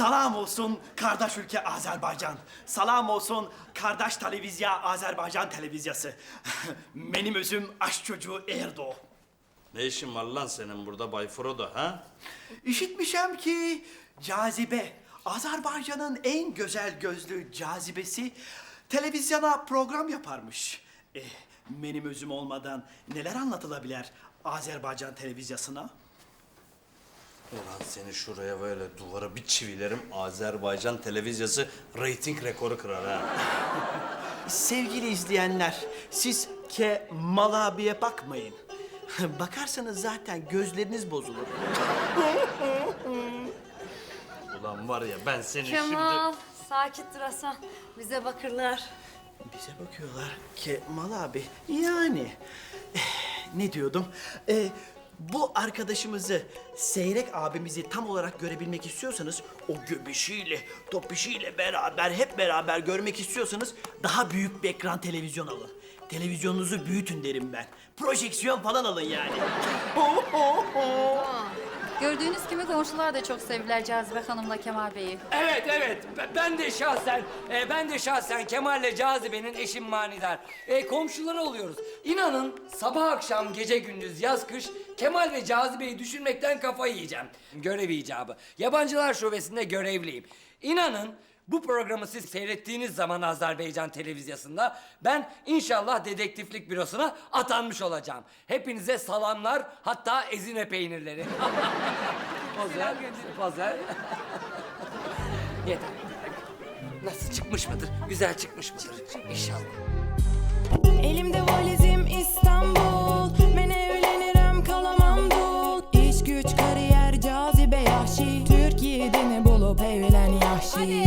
Salam olsun kardeş ülke Azerbaycan. Salam olsun kardeş televizya Azerbaycan televizyası. Benim özüm aşk çocuğu Erdo. Ne işin var lan senin burada Bay Frodo ha? İşitmişem ki cazibe, Azerbaycan'ın en güzel gözlü cazibesi televizyona program yaparmış. Eh, benim özüm olmadan neler anlatılabilir Azerbaycan televizyasına? Ulan seni şuraya böyle duvara bir çivilerim Azerbaycan televizyası reyting rekoru kırar ha. Sevgili izleyenler, siz ke mal abiye bakmayın. Bakarsanız zaten gözleriniz bozulur. Ulan var ya ben seni Kemal, sakit durasan. Bize bakırlar. Bize bakıyorlar ki mal abi yani eh, ne diyordum Eh, bu arkadaşımızı Seyrek abimizi tam olarak görebilmek istiyorsanız o göbüşüyle topuşuyla beraber hep beraber görmek istiyorsanız daha büyük bir ekran televizyon alın. Televizyonunuzu büyütün derim ben. Projeksiyon falan alın yani. Gördüğünüz gibi komşular da çok sevdiler Cazibe Hanım'la Kemal Bey'i. Evet evet ben de şahsen e, ben de şahsen Kemal'le Cazibe'nin eşim manidar. E, komşuları oluyoruz. İnanın sabah akşam gece gündüz yaz kış Kemal ve Cazibe'yi düşünmekten kafayı yiyeceğim. Görev icabı. Yabancılar şubesinde görevliyim. İnanın bu programı siz seyrettiğiniz zaman Azerbaycan televizyasında ben inşallah dedektiflik bürosuna atanmış olacağım. Hepinize salamlar hatta ezine peynirleri. Pozer, pozer. Yeter. Nasıl çıkmış mıdır? Güzel çıkmış mıdır? İnşallah. Elimde valizim İstanbul Ben evlenirim kalamam dul İş güç kariyer cazibe yahşi Türk yiğidini bulup evlen yahşi